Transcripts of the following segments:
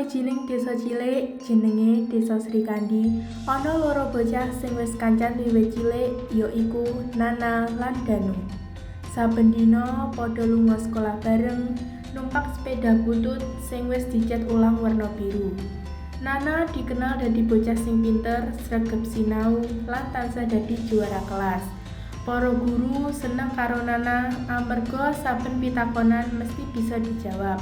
sawijining desa cilik jenenge Desa Srikandi, ana loro bocah sing wis kancan wiwit cilik ya-iku Nana lan Danu. Saben dina padha lunga sekolah bareng, numpak sepeda butut sing wis dicat ulang warna biru. Nana dikenal dadi bocah sing pinter, sregep sinau, lan tansah dadi juara kelas. Para guru seneng karo Nana amarga saben pitakonan mesti bisa dijawab.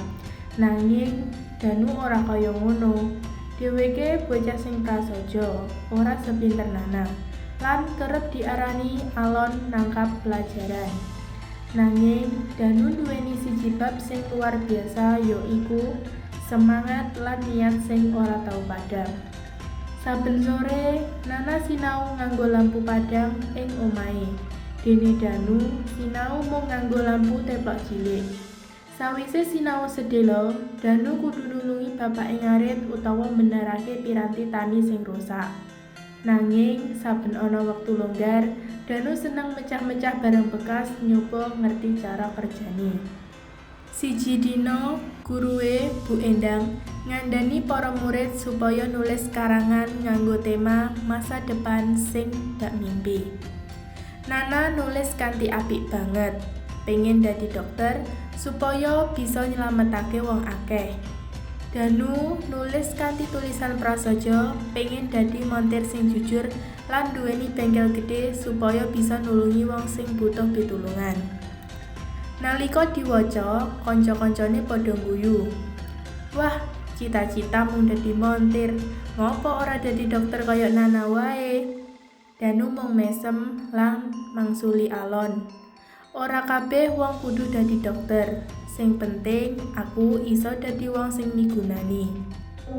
Nanging Danu ora kaya ngono. Dheweke bocah sing prasaja, ora sepinter Nana, lan kerep diarani alon nangkap pelajaran. Nanging Danu duweni siji bab sing luar biasa ya-iku semangat lan niat sing ora tau padhang. Saben sore, Nana sinau nganggo lampu padhang ing omahe. Dene Danu sinau mung nganggo lampu teplok cilik. Sawise sinau sedelo, Danu kudu nulungi bapake ngarit utawa mbenarake piranti tani sing rusak. Nanging saben ana wektu longgar, Danu seneng mecah-mecah barang bekas nyoba ngerti cara kerjane. Siji dina, guruwe Bu Endang ngandani para murid supaya nulis karangan nganggo tema masa depan sing dak mimpi. Nana nulis kanthi apik banget, pengen dadi dokter supaya bisa nyelametake wong akeh. Danu nulis kanthi tulisan prasaja, pengen dadi montir sing jujur lan duweni bengkel gede supaya bisa nulungi wong sing butuh pitulungan. Nalika diwaca, kanca-kancane padha ngguyu. Wah, cita-cita mung dadi montir, ngopo ora dadi dokter kaya Nana wae? Danu mung mesem lan mangsuli alon. Ora kabeh wong kudu dadi dokter. Sing penting aku iso dadi wong sing migunani.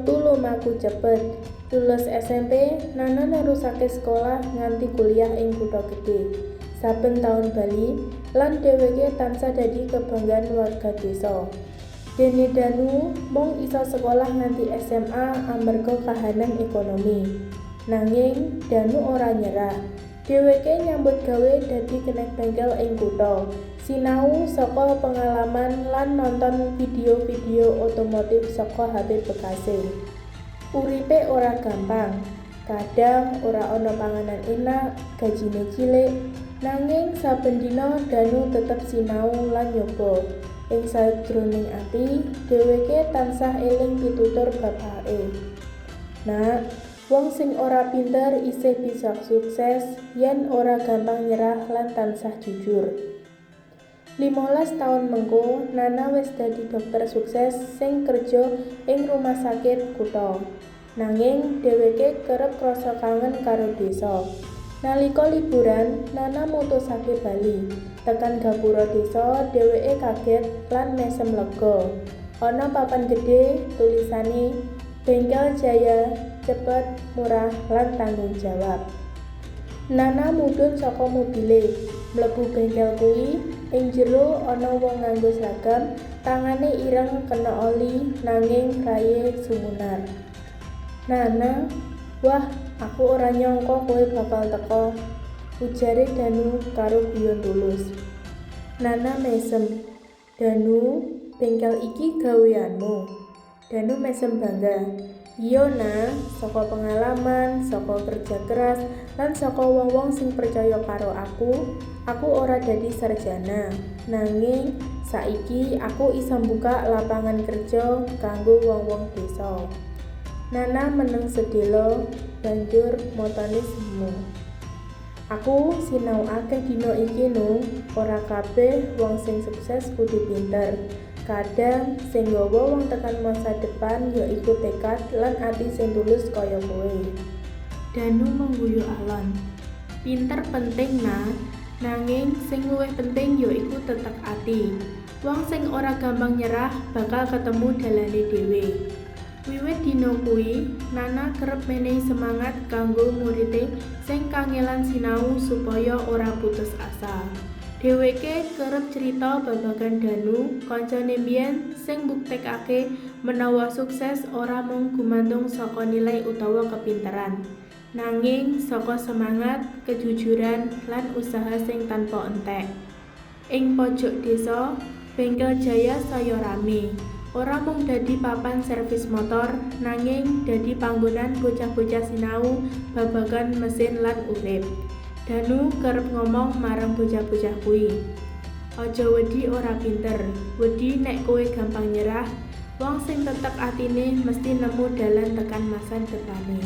Tulumaku cepet. Lulus SMP, Nana nerusake sekolah nganti kuliah ing kutha gedhe. Saben taun Bali, lan dheweke tansah dadi kebanggaan warga desa. Dene Danu mung iso sekolah nganti SMA amarga kahanan ekonomi. Nanging Danu ora nyerah. Dheweke nyambut gawe dadi kenek bengkel ing kutha. Sinau saka pengalaman lan nonton video-video otomotif saka HP bekase. Uripe ora gampang. Kadang ora ana panganan enak, gajine cilik, nanging saben dina Danu tetep sinau lan nyoba. Ing sajroning ati, dheweke tansah eling pitutur bapake. Nak, Wong sing ora pinter isih bisa sukses yen ora gampang nyerah lan tansah jujur. 15 taun mengko, Nana wis dadi dokter sukses sing kerja ing rumah sakit kutha. Nanging dheweke kerep krasa kangen karo desa. Nalika liburan, Nana mutusake bali. Tekan gapura desa, dheweke kaget lan mesem lega. Ana papan gedhe tulisane Bengkel Jaya cepet, murah, lan tanggung jawab. Nana mudhun saka mobile, mlebu bengkel kuwi, ing jero ana wong nganggo seragam, tangane ireng kena oli nanging raye sumunar. Nana, wah, aku ora nyangka kowe bakal teko, ujare Danu karo guyon tulus. Nana mesem, Danu, bengkel iki gaweanmu. Danu mesem bangga. Nah, saka pengalaman, saka kerja keras, lan saka wong-wong sing percaya karo aku, aku ora dadi sarjana. Nanging saiki aku isa buka lapangan kerja kanggo wong-wong desa. Nana meneng sedelo, banjur motone semu. Aku sinau akeh dina iki no, ora kabeh wong sing sukses kudu pinter. Kadang sing nggawa wong tekan masa depan yaiku tekad lan ati sing tulus kaya kowe. Danu mengguyu alon. Pinter penting nah, nanging sing luwih penting yaiku tetek ati. Wong sing ora gampang nyerah bakal ketemu dalane dhewe. Wiwit dina kuwi, Nana kerep menehi semangat kanggo murite sing kangelan sinau supaya ora putus asa. Dheweke kerep crita babagan Danu, kancane mbiyen sing mbuktekake menawa sukses ora mung gumantung saka nilai utawa kepinteran, nanging saka semangat, kejujuran, lan usaha sing tanpa entek. Ing pojok desa, bengkel Jaya saya rame. ora mung dadi papan servis motor, nanging dadi panggonan bocah-bocah sinau babagan mesin lan urip. Danu kerep ngomong marang bocah-bocah kuwi. Aja wedi ora pinter, wedi nek kowe gampang nyerah, wong sing tetep atine mesti nemu dalan tekan masa depane.